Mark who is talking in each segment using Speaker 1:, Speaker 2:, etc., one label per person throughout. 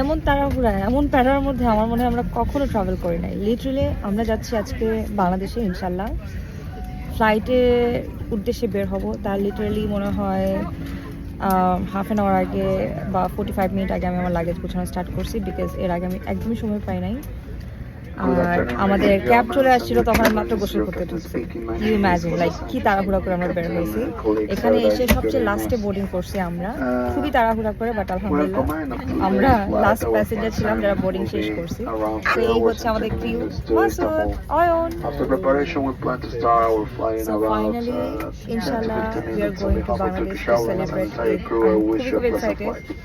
Speaker 1: এমন তাড়াহুড়া, এমন প্যারার মধ্যে আমার মনে হয় আমরা কখনো ট্রাভেল করি নাই। লিটারেলি আমরা যাচ্ছি আজকে বাংলাদেশে ইনশাল্লাহ ফ্লাইটে উদ্দেশ্যে বের হব। তার লিটারেলি মনে হয় হাফ অ্যান আওয়ার আগে বা ফোর্টি ফাইভ মিনিট আগে আমি আমার লাগেজ গোছানো স্টার্ট করছি বিকজ এর আগে আমি একদমই সময় পাই নাই। আর আমাদের ক্যাব চলে আসছিল তখন মাত্র গোসল করতে ঢুকছি ইউ ইম্যাজিন লাইক কি তাড়াহুড়া করে আমরা বের হয়েছি এখানে এসে সবচেয়ে লাস্টে বোর্ডিং করছি আমরা খুবই তাড়াহুড়া করে বাট আলহামদুলিল্লাহ আমরা লাস্ট প্যাসেঞ্জার ছিলাম যারা বোর্ডিং শেষ করছি তো এই হচ্ছে আমাদের crew Masud Ayan
Speaker 2: After preparation, we plan to start our flight in
Speaker 1: So
Speaker 2: around
Speaker 1: finally,
Speaker 2: uh,
Speaker 1: inshallah,
Speaker 2: 10
Speaker 1: we are
Speaker 2: minutes.
Speaker 1: going
Speaker 2: We
Speaker 1: to
Speaker 2: hope to
Speaker 1: Bangladesh to
Speaker 2: shower and
Speaker 1: celebrate
Speaker 2: entire
Speaker 1: Eid.
Speaker 2: crew
Speaker 1: I'm
Speaker 2: will wish you
Speaker 1: খুবই
Speaker 2: a pleasant
Speaker 1: excited.
Speaker 2: flight.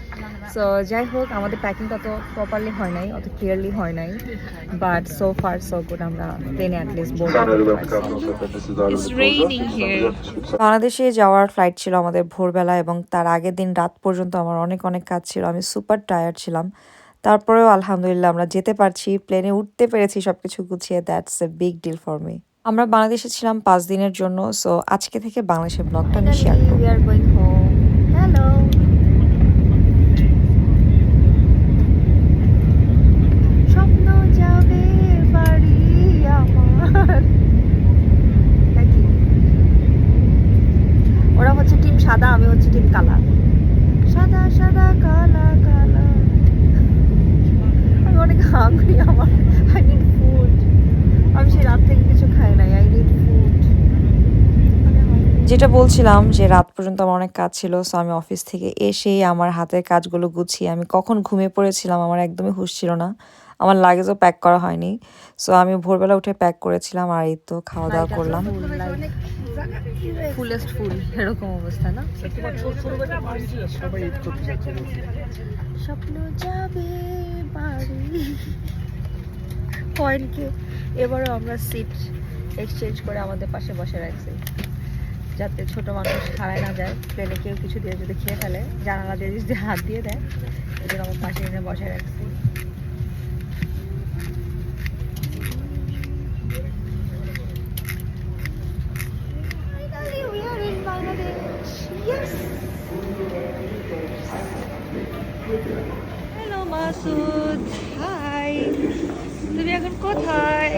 Speaker 1: So যাই হোক আমাদের প্যাকিংটা তো properly হয় নাই অত clearly হয় নাই but so far so good আমরা প্লেনে অ্যাটলিস্ট বোর্ড
Speaker 2: It's raining
Speaker 3: বাংলাদেশে যাওয়ার ফ্লাইট ছিল আমাদের ভোরবেলা এবং তার আগের দিন রাত পর্যন্ত আমার অনেক অনেক কাজ ছিল। আমি সুপার টায়ার্ড ছিলাম। তারপরেও আলহামদুলিল্লাহ আমরা যেতে পারছি প্লেনে উঠতে পেরেছি সব কিছু গুছিয়ে that's a big deal for me আমরা বাংলাদেশে ছিলাম পাঁচ দিনের জন্য সো আজকে থেকে বাংলাদেশের ব্লগটা আমি শেয়ার করব
Speaker 1: we are going home hello স্বপ্ন যাবে বাড়ি আমার নাকি ওরা হচ্ছে টিম সাদা আমি হচ্ছে টিম কালা। সাদা সাদা কালা কালা। আমি অনেক হাঙ্গরি আমার। আই নিড ফুড আমি সেই রাত থেকে কিছু খাই নাই। আই নিড ফুড
Speaker 3: যেটা বলছিলাম যে রাত পর্যন্ত আমার অনেক কাজ ছিল সো আমি অফিস থেকে এসেই আমার হাতের কাজগুলো গুছিয়ে আমি কখন ঘুমিয়ে পড়েছিলাম আমার একদমই হুঁশ ছিল না। আমার লাগেজও প্যাক করা হয়নি। সো আমি ভোরবেলা উঠে প্যাক করেছিলাম আর এই তো খাওয়া দাওয়া করলাম।
Speaker 1: ফুলেস্ট ফুল এরকম অবস্থা না? স্বপ্ন যাবে বাড়ি। পয়েন্টকে এবারও আমরা সিট এক্সচেঞ্জ করে আমাদের পাশে বসে রাখছি যাতে ছোট মানুষ হারায় না যায়। প্লেনে কেউ কিছু দিয়ে যদি খেয়ে ফেলে জানালা দিয়ে যদি হাত দিয়ে দেয় জন্য আমার পাশে এনে বসে রাখছি Finally, we are in Bangladesh. Yes. Hello Masud hi তুমি এখন কোথায়?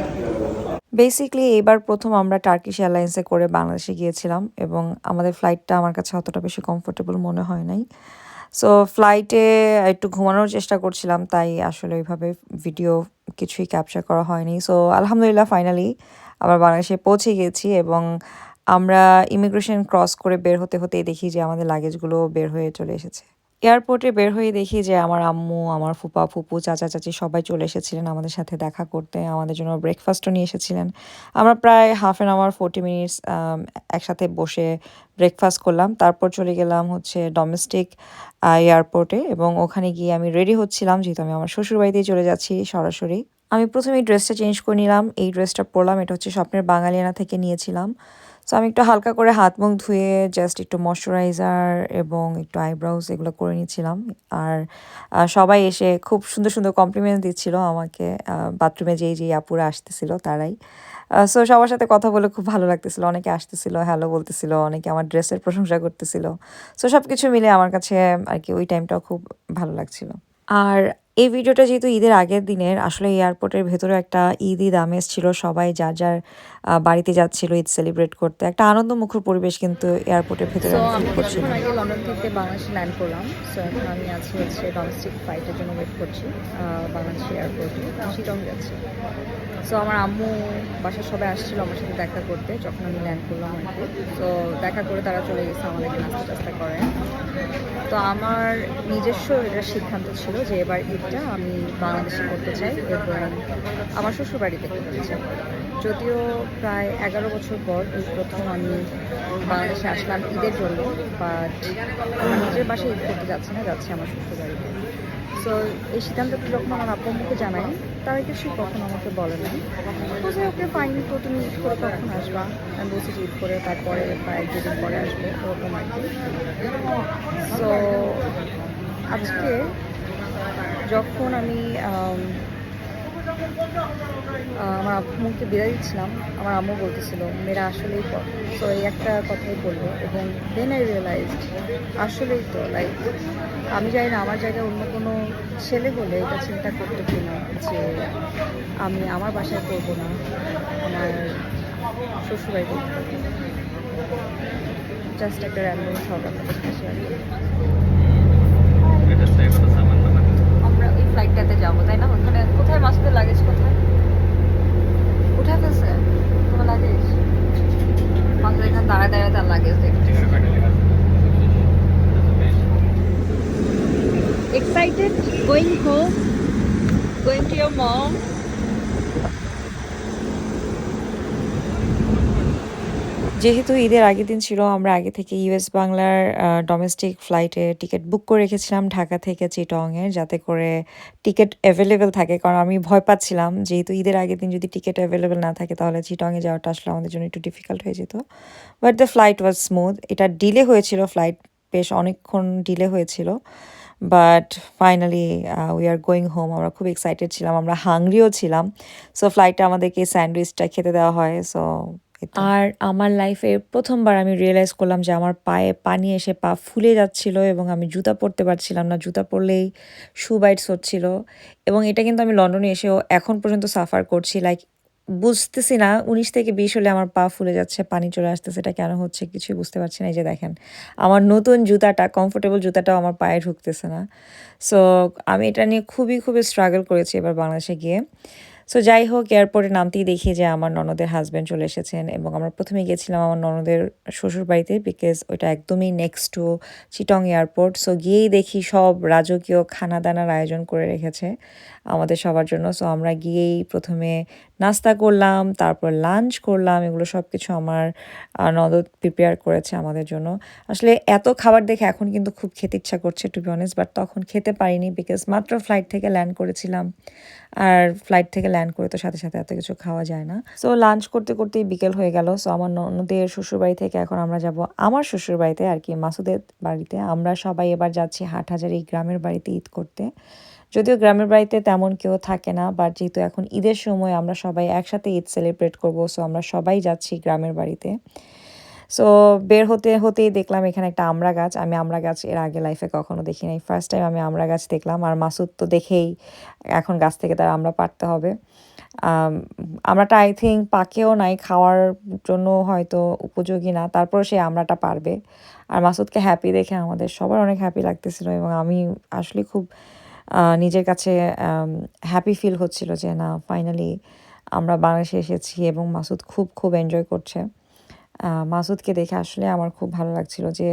Speaker 3: বেসিকলি এবার প্রথম আমরা টার্কিশ এয়ারলাইন্সে করে বাংলাদেশে গিয়েছিলাম এবং আমাদের ফ্লাইটটা আমার কাছে অতটা বেশি কমফোর্টেবল মনে হয় নাই। সো ফ্লাইটে একটু ঘুমানোর চেষ্টা করছিলাম, তাই আসলে ওইভাবে ভিডিও কিছুই ক্যাপচার করা হয়নি। সো আলহামদুলিল্লাহ ফাইনালি আবার বাংলাদেশে পৌঁছে গিয়েছি এবং আমরা ইমিগ্রেশন ক্রস করে বের হতে হতেই দেখি যে আমাদের লাগেজগুলো বের হয়ে চলে এসেছে। এয়ারপোর্টে বের হয়ে দেখি যে আমার আম্মু, আমার ফুপা, ফুপু, চাচা, চাচি সবাই চলে এসেছিলেন আমাদের সাথে দেখা করতে, আমাদের জন্য ব্রেকফাস্টও নিয়ে এসেছিলেন। আমরা প্রায় half an hour forty minutes একসাথে বসে ব্রেকফাস্ট করলাম। তারপর চলে গেলাম হচ্ছে ডোমেস্টিক এয়ারপোর্টে এবং ওখানে গিয়ে আমি রেডি হচ্ছিলাম যেহেতু আমি আমার শ্বশুর বাড়িতেই চলে যাচ্ছি সরাসরি। আমি প্রথমে ড্রেসটা চেঞ্জ করে নিলাম। এই ড্রেসটা পরলাম। এটা হচ্ছে স্বপ্নের বাঙালিয়ানা থেকে নিয়েছিলাম। সো আমি একটু হালকা করে হাত মুখ ধুয়ে জাস্ট একটু ময়শ্চারাইজার এবং একটু আইব্রাউজ এগুলো করে নিয়েছিলাম। আর সবাই এসে খুব সুন্দর সুন্দর কমপ্লিমেন্ট দিচ্ছিল আমাকে। বাথরুমে যেই যেই আপুরা আসতেছিল তারাই। সো সবার সাথে কথা বলে খুব ভালো লাগতেছিল। অনেকে আসতেছিল হ্যালো বলতেছিল, অনেকে আমার ড্রেসের প্রশংসা করতেছিল। সো সব কিছু মিলে আমার কাছে আর কি ওই টাইমটাও খুব ভালো লাগছিল। আর এই ভিডিওটা যেহেতু ঈদের আগের দিনের আসলে এয়ারপোর্টের ভেতরে একটা ঈদ ঈদ আমেজ ছিল। সবাই যার যার বাড়িতে যাচ্ছিল ঈদ সেলিব্রেট করতে। একটা আনন্দমুখর পরিবেশ কিন্তু এয়ারপোর্টের ভেতরে আমি
Speaker 1: আমি
Speaker 3: করছিলাম
Speaker 1: আগে লন্ডন থেকে বাংলাদেশে ল্যান্ড করলাম সো এখন আমি আছি হচ্ছে ডোমেস্টিক ফ্লাইটের জন্য ওয়েট করছি বাংলাদেশ এয়ারপোর্টে যাচ্ছি। সো আমার আম্মু বাসার সবাই আসছিল আমার সাথে দেখা করতে যখন আমি ল্যান্ড করলাম কি। দেখা করে তারা চলে গেছে আমাদেরকে নাস্তা টাস্তা করে। তো আমার নিজস্ব এটা সিদ্ধান্ত ছিল যে এবার ঈদটা আমি বাংলাদেশে করতে চাই এবং আমার শ্বশুর বাড়িতে করতে চাই। যদিও প্রায় এগারো বছর পর এই প্রথম আমি বাংলাদেশে আসলাম ঈদের জন্য বাট আমার নিজের বাসায় ঈদ করতে যাচ্ছি না, যাচ্ছি আমার শ্বশুর বাড়িতে সো এই সিদ্ধান্তটা যখন আমার আব্বু আম্মুকে জানাই তারা কিছু কখনো আমাকে বলে না বলছে ওকে ফাইন তো তুমি ঈদ করে কখন আসবা? আমি বলছি ঈদ করে তারপরে বা এক দুদিন পরে আসবে ওরকম আর কি। সো আজকে যখন আমি আমার আম্মুকে বিদায় দিচ্ছিলাম, আমার আম্মু বলতেছিল, মেয়েরা আসলেই তো এই একটা কথাই বলব এবং দেন আই রিয়েলাইজড আসলেই তো লাইক আমি জানি না আমার জায়গায় অন্য কোনো ছেলে হলে এটা চিন্তা করতে কি না যে আমি আমার বাসায় করব না, আমার শ্বশুরবাড়িতে জাস্ট একটা র্যান্ডম করি আমরা ফ্লাইটটাতে যাব তাই না? ওখানে কোথায় মাসুদের লাগেজ কোথায়? উঠে ফেলছে? তোমার লাগেজ মাসুদের এখানে দাঁড়ায় দাঁড়ায় তার luggage excited? Going home? Going to your mom?
Speaker 3: যেহেতু ঈদের আগের দিন ছিল, আমরা আগে থেকে ইউএস বাংলার ডোমেস্টিক ফ্লাইটে টিকিট বুক করে রেখেছিলাম ঢাকা থেকে চিটংয়ের যাতে করে টিকিট অ্যাভেলেবেল থাকে। কারণ আমি ভয় পাচ্ছিলাম, যেহেতু ঈদের আগের দিন যদি টিকিট অ্যাভেলেবেল না থাকে, তাহলে চিটংয়ে যাওয়াটা আসলে আমাদের জন্য একটু ডিফিকাল্ট হয়ে যেত। But the flight was smooth এটা ডিলে হয়েছিল ফ্লাইট বেশ অনেকক্ষণ ডিলে হয়েছিল। But finally we are going home আমরা খুব এক্সাইটেড ছিলাম, আমরা হাংরিও ছিলাম। সো ফ্লাইটে আমাদেরকে স্যান্ডউইচটা খেতে দেওয়া হয়। সো আর আমার লাইফে প্রথমবার আমি রিয়েলাইজ করলাম যে আমার পায়ে পানি এসে পা ফুলে যাচ্ছিল এবং আমি জুতা পরতে পারছিলাম না। জুতা পরলেই শু বাইটস হচ্ছিল এবং এটা কিন্তু আমি লন্ডনে এসেও এখন পর্যন্ত সাফার করছি। লাইক বুঝতেছি না উনিশ থেকে বিশ হলে আমার পা ফুলে যাচ্ছে, পানি চলে আসতেছে, এটা কেন হচ্ছে কিছুই বুঝতে পারছি না। এই যে দেখেন, আমার নতুন জুতাটা কমফোর্টেবল জুতাটাও আমার পায়ে ঢুকতেছে না। সো আমি এটা নিয়ে খুবই খুবই স্ট্রাগল করেছি এবার বাংলাদেশে গিয়ে। সো যাই হোক এয়ারপোর্টে নামতেই দেখি যে আমার ননদের হাজব্যান্ড চলে এসেছেন এবং আমরা প্রথমে গিয়েছিলাম আমার ননদের শ্বশুর বাড়িতে বিকজ ওইটা একদমই next to Chittagong airport so গিয়েই দেখি সব রাজকীয় খানা দানার আয়োজন করে রেখেছে আমাদের সবার জন্য। সো আমরা গিয়েই প্রথমে নাস্তা করলাম, তারপর লাঞ্চ করলাম, এগুলো সব কিছু আমার ননদ প্রিপেয়ার করেছে আমাদের জন্য। আসলে এত খাবার দেখে এখন কিন্তু খুব খেতে ইচ্ছা করছে টু বি অনেস্ট বাট তখন খেতে পারিনি বিকজ মাত্র ফ্লাইট থেকে ল্যান্ড করেছিলাম। আর ফ্লাইট থেকে ল্যান্ড করে তো সাথে সাথে এত কিছু খাওয়া যায় না। সো লাঞ্চ করতে করতেই বিকেল হয়ে গেল। সো আমার ননদের শ্বশুরবাড়ি থেকে এখন আমরা যাব আমার শ্বশুরবাড়িতে আর কি, মাসুদের বাড়িতে। আমরা সবাই এবার যাচ্ছি হাট হাটহাজারি গ্রামের বাড়িতে ঈদ করতে। যদিও গ্রামের বাড়িতে তেমন কেউ থাকে না বাট যেহেতু এখন ঈদের সময় আমরা সবাই একসাথে ঈদ সেলিব্রেট করব সো আমরা সবাই যাচ্ছি গ্রামের বাড়িতে। সো বের হতে, হতেই দেখলাম এখানে একটা আমড়া গাছ। আমি আমড়া গাছ এর আগে লাইফে কখনো দেখি নাই। ফার্স্ট টাইম আমি আমড়া গাছ দেখলাম, আর মাসুদ তো দেখেই এখন গাছ থেকে তার আমড়া পারতে হবে। আমরাটা আই থিঙ্ক পাকেও নাই, খাওয়ার জন্য হয়তো উপযোগী না তারপর সে আমড়াটা পারবে। আর মাসুদকে হ্যাপি দেখে আমাদের সবার অনেক হ্যাপি লাগতেছিল এবং আমি আসলে খুব নিজের কাছে হ্যাপি ফিল হচ্ছিল যে না ফাইনালি আমরা বাংলাদেশে এসেছি এবং মাসুদ খুব খুব এনজয় করছে। মাসুদকে দেখে আসলে আমার খুব ভালো লাগছিল যে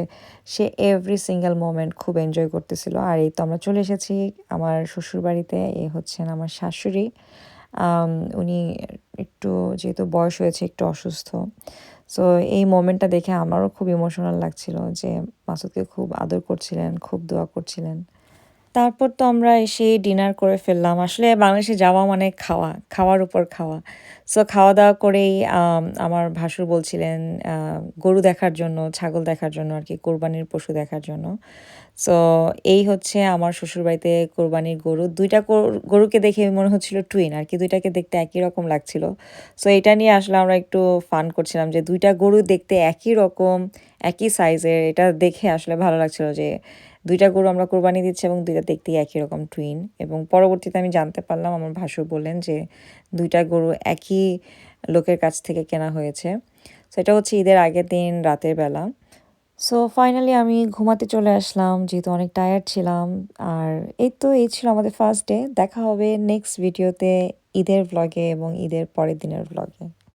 Speaker 3: সে এভরি সিঙ্গেল মোমেন্ট খুব এনজয় করতেছিল। আর এই তো আমরা চলে এসেছি আমার শ্বশুরবাড়িতে, এ হচ্ছেন আমার শাশুড়ি। উনি একটু যেহেতু বয়স হয়েছে, একটু অসুস্থ। সো এই মোমেন্টটা দেখে আমারও খুব ইমোশনাল লাগছিল যে মাসুদকে খুব আদর করছিলেন, খুব দোয়া করছিলেন। তারপর তো আমরা এসে ডিনার করে ফেললাম। আসলে বাংলাদেশে যাওয়া মানে খাওয়া, খাওয়ার উপর খাওয়া। সো খাওয়া দাওয়া করেই আমার ভাসুর বলছিলেন গরু দেখার জন্য, ছাগল দেখার জন্য আর কি, কোরবানির পশু দেখার জন্য। সো এই হচ্ছে আমার শ্বশুরবাড়িতে কোরবানির গরু। দুইটা গরুকে দেখে মনে হচ্ছিল টুইন আর কি দুইটাকে দেখতে একই রকম লাগছিল। সো এটা নিয়ে আসলে আমরা একটু ফান করছিলাম যে দুইটা গরু দেখতে একই রকম, একই সাইজের এটা দেখে আসলে ভালো লাগছিল যে দুইটা গরু আমরা কোরবানি দিচ্ছি এবং দুইটা দেখতেই একই রকম টুইন এবং পরবর্তীতে আমি জানতে পারলাম, আমার ভাসুর বললেন যে দুইটা গরু একই লোকের কাছ থেকে কেনা হয়েছে। সো এটা হচ্ছে ঈদের আগের দিন, রাতের বেলা। সো ফাইনালি আমি ঘুমাতে চলে আসলাম, যেহেতু অনেক টায়ার্ড ছিলাম। আর এই তো, এই ছিল আমাদের ফার্স্ট ডে দেখা হবে নেক্সট ভিডিওতে ঈদের ব্লগে এবং ঈদের পরের দিনের ব্লগে